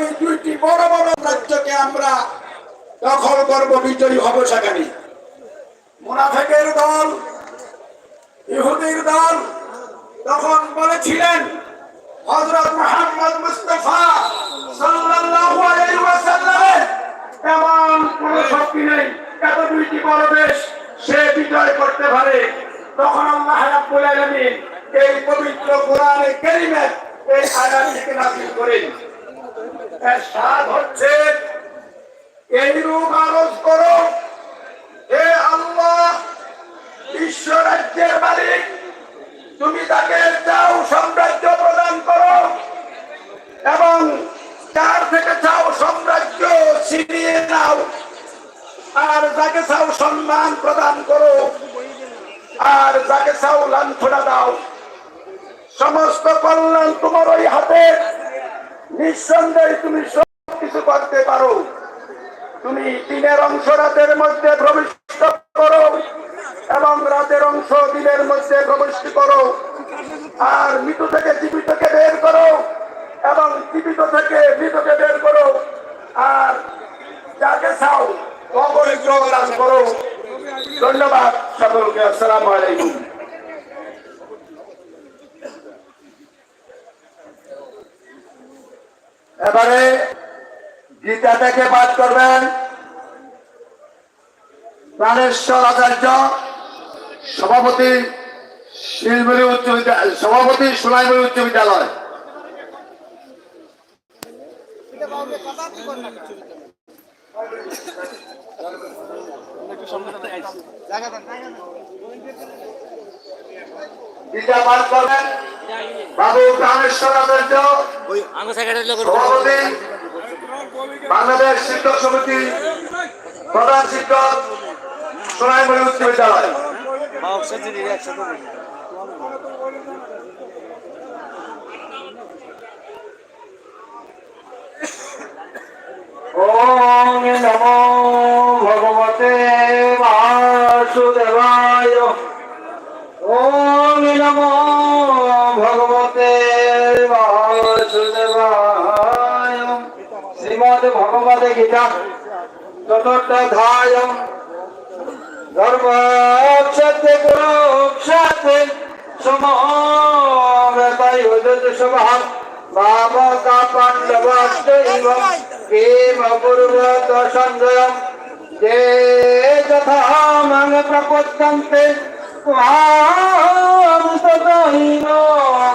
ওই দুইটি বড় বড় রাজ্যকে আমরা দখল করব, বিজয়ী হব সেখানে। মুনাফেকের দল, ইহুদির দল তখন বলেছিলেন, হযরত মুহাম্মদ মুস্তাফা এই পবিত্র কোরআনে এই আয়াতটিকে নাযিল করেন। হচ্ছে। এই রূপ আরোপ করো। হে আল্লাহ, বিশ্ব রাজ্যের মালিক, তুমি তাকে চাও সাম্রাজ্য প্রদান করো এবং যার থেকে চাও সাম্রাজ্য ছিনিয়ে নাও। আর যাকে চাও সম্মান প্রদান করো, আর যাকে চাও লাঞ্ছনা দাও। সমস্ত কল্যাণ তোমার ওই হাতে। নিঃসন্দেহে তুমি সব কিছু করতে পারো। তুমি দিনের অংশ রাতের মধ্যে প্রবিষ্ট করো এবং রাতের অংশ দিনের মধ্যে প্রবিষ্ট করো। আর মৃত থেকে জীবিতকে বের করো এবং জীবিত থেকে মৃতকে বের করো। আর যাকে চাও অপরিগ্রহ দান করো। ধন্যবাদ সকলকে। আসসালামু আলাইকুম। এবারে গীতা থেকে পাঠ করবেন। প্রাণেশ্বর আচার্য, সভাপতি শিলগুড়ি উচ্চ বিদ্যালয়, সভাপতি সোনাইগুড়ি উচ্চ বিদ্যালয়। গীতা পাঠ করবেন। বাবু প্রাণেশ্বর আচার্য সভাপতি বাংলাদেশ শিক্ষক সমিতি প্রধান শিক্ষক সোনাইমুড়ি উচ্চ বিদ্যালয়। ওম নমো ভগবতে গীতা চতুর্থায় ধর্মক্ষেত্রে কুরুক্ষেত্রে সমবেতায় সভাম বাবকা পাণ্ডবাস্তৈব কিম অপূর্বত সঞ্জয়ম যে যথা মাং প্রপদ্যন্তে মাম ততৈব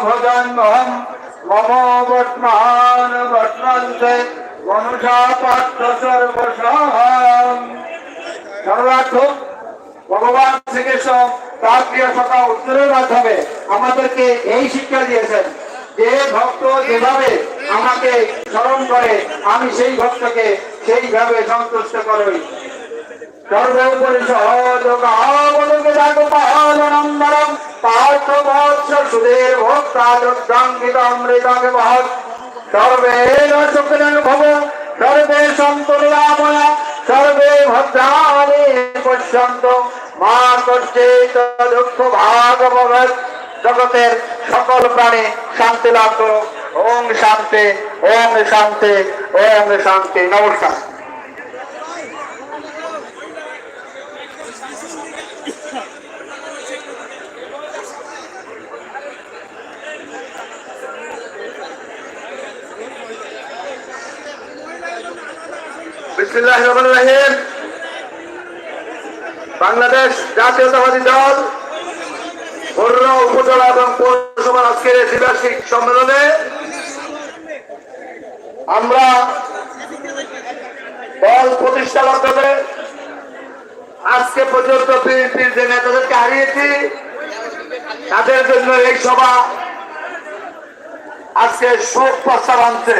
ভজন্মহম। মম বর্তমান বর্তন্তে ভগবান শ্রীকৃষ্ণ তার প্রিয় সখা উত্তরের মাধ্যমে আমাদেরকে এই শিক্ষা দিয়েছেন যে ভক্ত যেভাবে আমাকে স্মরণ করে, আমি সেই ভক্তকে সেইভাবে সন্তুষ্ট করই সর্বোপরি সহযোগাবলম্বরম পার্থ বৎস সুধীর ভক্তা দুর্গাঙ্গিত অমৃতং মহৎ সর্বেণ অনুভব ভব সর্বে সন্তু নিরাময়া সর্বে ভদ্রাণে পশ্যন্ত। মা করছে দুঃখ ভাগ ভগৎ জগতের সকল প্রাণী শান্তি লাভ করো ওম শান্তি ওম শান্তি ওম শান্তি। নমস্কার। বাংলাদেশ জাতীয়তাবাদী দল বর্ণ উপজেলা এবং পৌরসভার আজকের দ্বিবার্ষিক সম্মেলনে আমরা দল প্রতিষ্ঠা মাধ্যমে আজকে পর্যন্ত বিএনপির যে নেতাদেরকে হারিয়েছি, তাদের জন্য এই সভা আজকে শোক প্রস্তাব আনছে।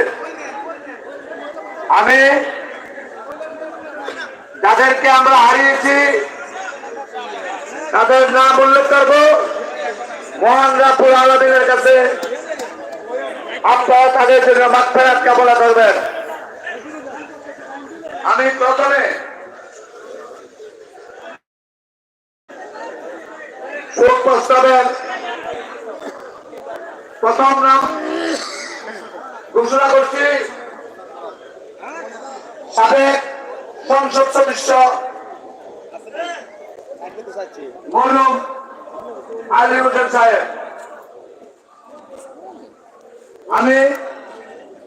আমি যাদেরকে আমরা হারিয়েছি, তাদের নাম উল্লেখ করব। মহান রাপুর আলমিনের কাছে আপনারা তাদের জন্য মাত্রাত কামনা করবেন। আমি প্রথমে প্রথম নাম ঘোষণা করছি। সাবেক সংসদ সদস্য মরুম আলী হোসেন সাহেব আমি